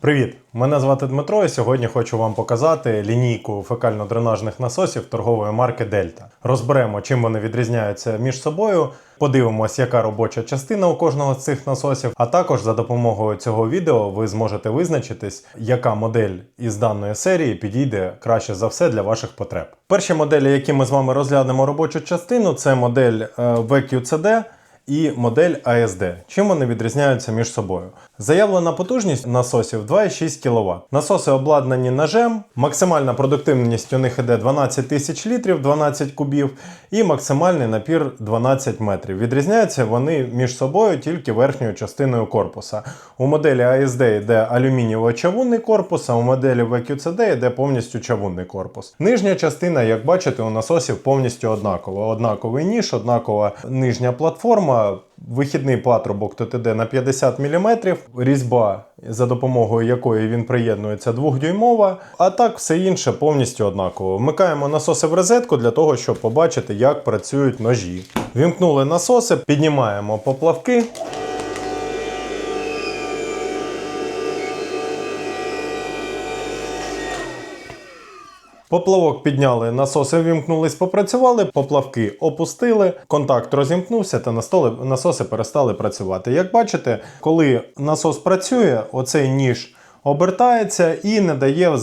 Привіт! Мене звати Дмитро, і сьогодні хочу вам показати лінійку фекально-дренажних насосів торгової марки Дельта. Розберемо, чим вони відрізняються між собою. Подивимось, яка робоча частина у кожного з цих насосів. А також за допомогою цього відео ви зможете визначитись, яка модель із даної серії підійде краще за все для ваших потреб. Перші моделі, які ми з вами розглянемо робочу частину, це модель е, VQCD і модель ASD. Чим вони відрізняються між собою? Заявлена потужність насосів 2,6 кВт. Насоси обладнані ножем, максимальна продуктивність у них іде 12 тисяч літрів, 12 кубів, і максимальний напір 12 метрів. Відрізняються вони між собою тільки верхньою частиною корпуса. У моделі ASD йде алюмінієво-чавунний корпус, а у моделі VQCD йде повністю чавунний корпус. Нижня частина, як бачите, у насосів повністю однакова. Однаковий ніж, однакова нижня платформа. Вихідний патрубок ТТД на 50 мм, різьба, за допомогою якої він приєднується 2-дюймова, а так все інше повністю однаково. Вмикаємо насоси в розетку для того, щоб побачити, як працюють ножі. Вімкнули насоси, піднімаємо поплавки. Поплавок підняли, насоси вімкнулись, попрацювали, поплавки опустили, контакт розімкнувся та настоли- насоси перестали працювати. Як бачите, коли насос працює, оцей ніж обертається і не дає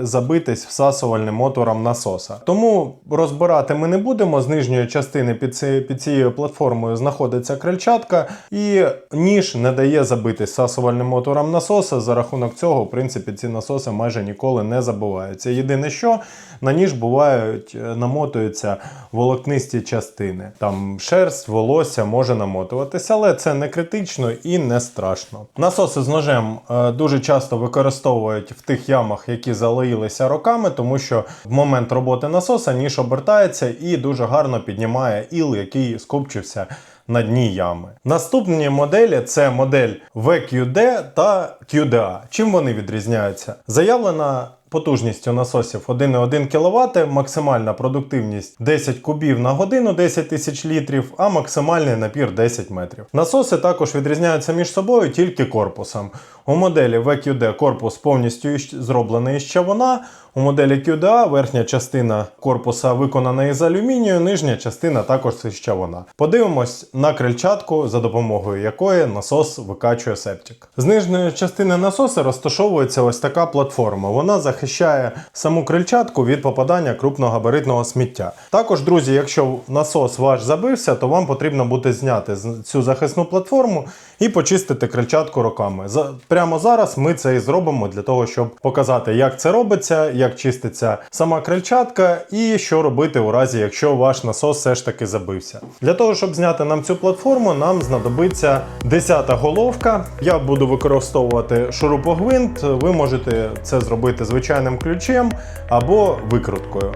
забитись всасувальним мотором насоса. Тому розбирати ми не будемо. З нижньої частини під, ці, під цією платформою знаходиться крильчатка, і ніж не дає забитись всасувальним мотором насоса. За рахунок цього, в принципі, ці насоси майже ніколи не забиваються. Єдине, що на ніж бувають, е, намотуються волокнисті частини. Там шерсть, волосся може намотуватися, але це не критично і не страшно. Насоси з ножем е, дуже часто використовують в тих ямах, які залоїлися роками, тому що в момент роботи насоса ніж обертається і дуже гарно піднімає іл, який скупчився на дні ями. Наступні моделі це модель VQD та QDA. Чим вони відрізняються? Заявлена Потужність у насосів 1,1 кВт, максимальна продуктивність 10 кубів на годину, 10 тисяч літрів, а максимальний напір 10 метрів. Насоси також відрізняються між собою тільки корпусом. У моделі VQD корпус повністю зроблений із чавуна, у моделі QDA верхня частина корпуса виконана із алюмінію, нижня частина також із чавуна. Подивимось на крильчатку, за допомогою якої насос викачує септик. З нижньої частини насоса розташовується ось така платформа. Вона захищає саму крильчатку від попадання крупногабаритного сміття. Також, друзі, якщо насос ваш забився, то вам потрібно буде зняти цю захисну платформу і почистити крильчатку руками. Прямо зараз ми це і зробимо для того, щоб показати, як це робиться, як чиститься сама крильчатка і що робити у разі, якщо ваш насос все ж таки забився. Для того, щоб зняти нам цю платформу, нам знадобиться 10 головка. Я буду використовувати шурупогвинт. Ви можете це зробити звичайним ключем або викруткою.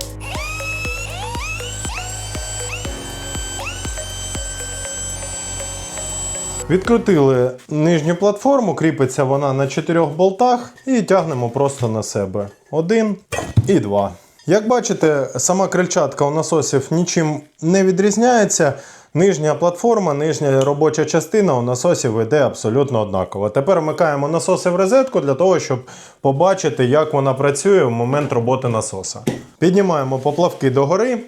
Відкрутили нижню платформу, кріпиться вона на чотирьох болтах і тягнемо просто на себе. Один і два. Як бачите, сама крильчатка у насосів нічим не відрізняється. Нижня платформа, нижня робоча частина у насосів йде абсолютно однакова. Тепер вмикаємо насоси в розетку для того, щоб побачити, як вона працює в момент роботи насоса. Піднімаємо поплавки догори.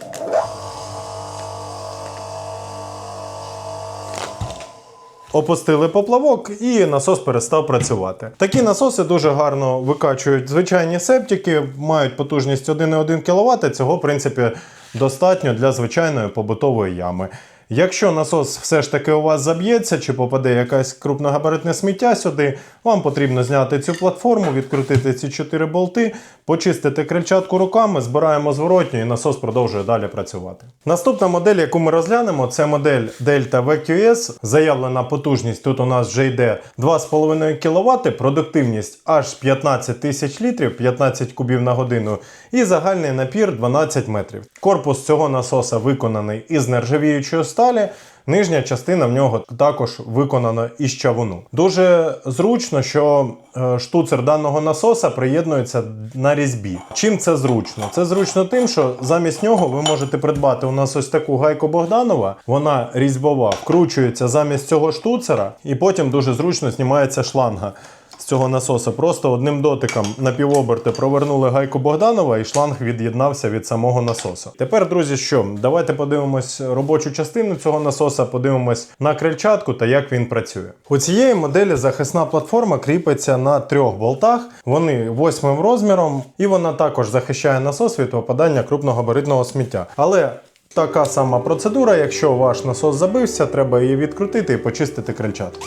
Опустили поплавок і насос перестав працювати. Такі насоси дуже гарно викачують звичайні септики, мають потужність 1,1 кВт. Цього, в принципі, достатньо для звичайної побутової ями. Якщо насос все ж таки у вас заб'ється чи попаде якесь крупногабаритне сміття сюди, вам потрібно зняти цю платформу, відкрутити ці 4 болти, почистити крильчатку руками, збираємо зворотню і насос продовжує далі працювати. Наступна модель, яку ми розглянемо, це модель Delta VQS. Заявлена потужність тут у нас вже йде 2,5 кВт, продуктивність аж 15 тисяч літрів, 15 кубів на годину, і загальний напір 12 метрів. Корпус цього насоса виконаний із нержавіючої сталі. Нижня частина в нього також виконана із чавуну. Дуже зручно, що е, штуцер даного насоса приєднується на різьбі. Чим це зручно? Це зручно тим, що замість нього ви можете придбати у нас ось таку гайку Богданова. Вона різьбова, вкручується замість цього штуцера, і потім дуже зручно знімається шланга з цього насоса. Просто одним дотиком на півоберти провернули гайку Богданова і шланг від'єднався від самого насоса. Тепер, друзі, що? Давайте подивимось робочу частину цього насоса, подивимось на крильчатку та як він працює. У цієї моделі захисна платформа кріпиться на трьох болтах. Вони восьмим розміром, і вона також захищає насос від попадання крупногабаритного сміття. Але Така сама процедура, якщо ваш насос забився, треба її відкрутити і почистити крильчатку.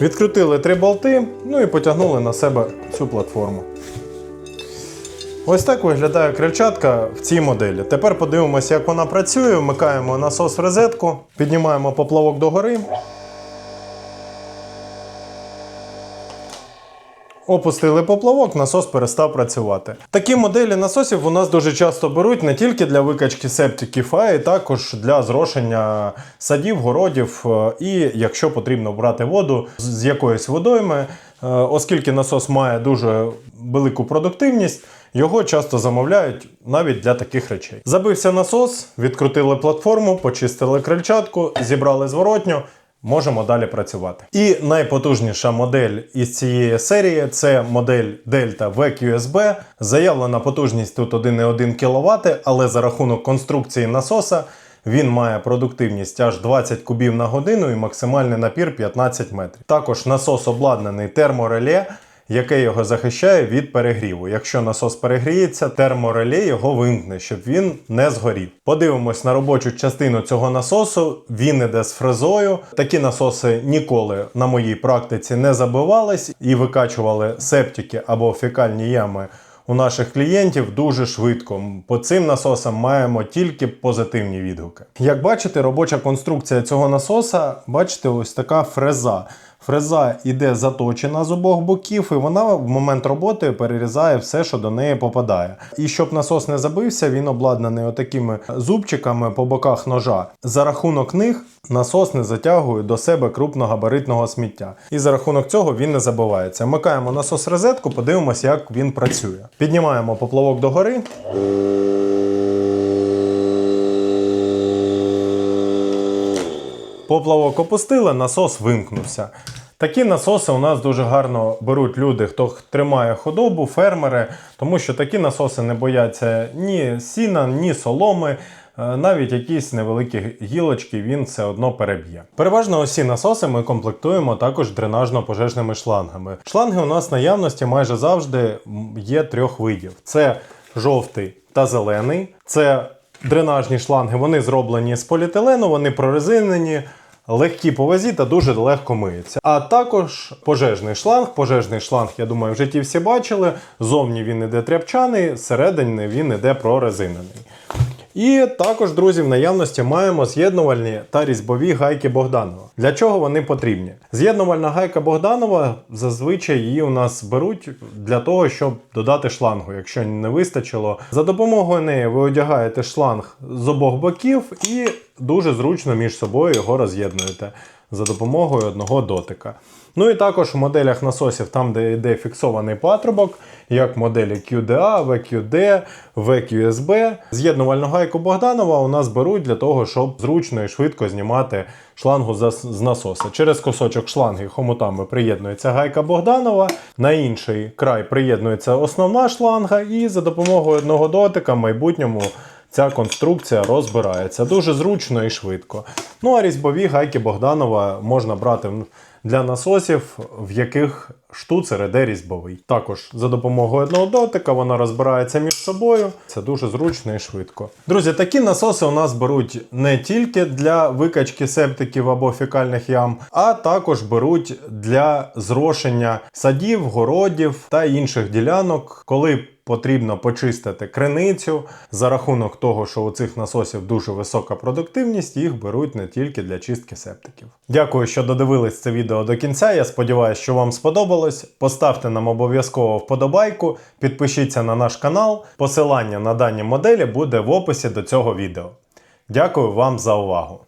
Відкрутили три болти, ну і потягнули на себе цю платформу. Ось так виглядає крильчатка в цій моделі. Тепер подивимося, як вона працює. Вмикаємо насос в розетку, піднімаємо поплавок догори. Опустили поплавок, насос перестав працювати. Такі моделі насосів у нас дуже часто беруть не тільки для викачки септиків, а й також для зрошення садів, городів. е, І якщо потрібно брати воду з- якоїсь водойми, е, оскільки насос має дуже велику продуктивність. Його часто замовляють навіть для таких речей. Забився насос, відкрутили платформу, почистили крильчатку, зібрали зворотню. Можемо далі працювати. І найпотужніша модель із цієї серії це модель Delta VQSB. Заявлена потужність тут 1,1 кВт, але за рахунок конструкції насоса він має продуктивність аж 20 кубів на годину і максимальний напір 15 метрів. Також насос обладнаний термореле, яке його захищає від перегріву. Якщо насос перегріється, термореле його вимкне, щоб він не згорів. Подивимось на робочу частину цього насосу. Він іде з фрезою. Такі насоси ніколи на моїй практиці не забивались і викачували септики або фекальні ями. У наших клієнтів дуже швидко. По цим насосам маємо тільки позитивні відгуки. Як бачите, робоча конструкція цього насоса, бачите, ось така фреза. Фреза іде заточена з обох боків, і вона в момент роботи перерізає все, що до неї попадає. І щоб насос не забився, він обладнаний отакими зубчиками по боках ножа. За рахунок них насос не затягує до себе крупногабаритного сміття. І за рахунок цього він не забивається. Вмикаємо насос розетку, подивимося, як він працює. Піднімаємо поплавок догори. Поплавок опустили, насос вимкнувся. Такі насоси у нас дуже гарно беруть люди, хто тримає худобу, фермери, тому що такі насоси не бояться ні сіна, ні соломи. е, Навіть якісь невеликі гілочки він все одно переб'є. Переважно усі насоси ми комплектуємо також дренажно-пожежними шлангами. Шланги у нас наявності майже завжди є трьох видів: це жовтий та зелений. Це дренажні шланги, вони зроблені з поліетилену, вони прорезинені. Легкі по вазі та дуже легко миється. А також пожежний шланг. Пожежний шланг, я думаю, в житті всі бачили. Зовні він іде тряпчаний, всередині він іде прорезинений. І також, друзі, в наявності маємо з'єднувальні та різьбові гайки Богданова. Для чого вони потрібні? З'єднувальна гайка Богданова зазвичай її у нас беруть для того, щоб додати шлангу, якщо не вистачило. За допомогою неї ви одягаєте шланг з обох боків і дуже зручно між собою його роз'єднуєте за допомогою одного дотика. Ну і також в моделях насосів, там, де йде фіксований патрубок, як моделі QDA, VQD, VQSB. З'єднувальну гайку Богданова у нас беруть для того, щоб зручно і швидко знімати шлангу з насоса. Через кусочок шланги хомутами приєднується гайка Богданова, на інший край приєднується основна шланга, і за допомогою одного дотика в майбутньому ця конструкція розбирається дуже зручно і швидко. Ну а різьбові гайки Богданова можна брати для насосів, в яких штуцер іде різьбовий. Також за допомогою одного дотика вона розбирається між собою. Це дуже зручно і швидко. Друзі, такі насоси у нас беруть не тільки для викачки септиків або фекальних ям, а також беруть для зрошення садів, городів та інших ділянок, коли потрібно почистити криницю. За рахунок того, що у цих насосів дуже висока продуктивність, їх беруть не тільки для чистки септиків. Дякую, що додивились це відео до кінця. Я сподіваюся, що вам сподобалось. Поставте нам обов'язково вподобайку, підпишіться на наш канал. Посилання на дані моделі буде в описі до цього відео. Дякую вам за увагу!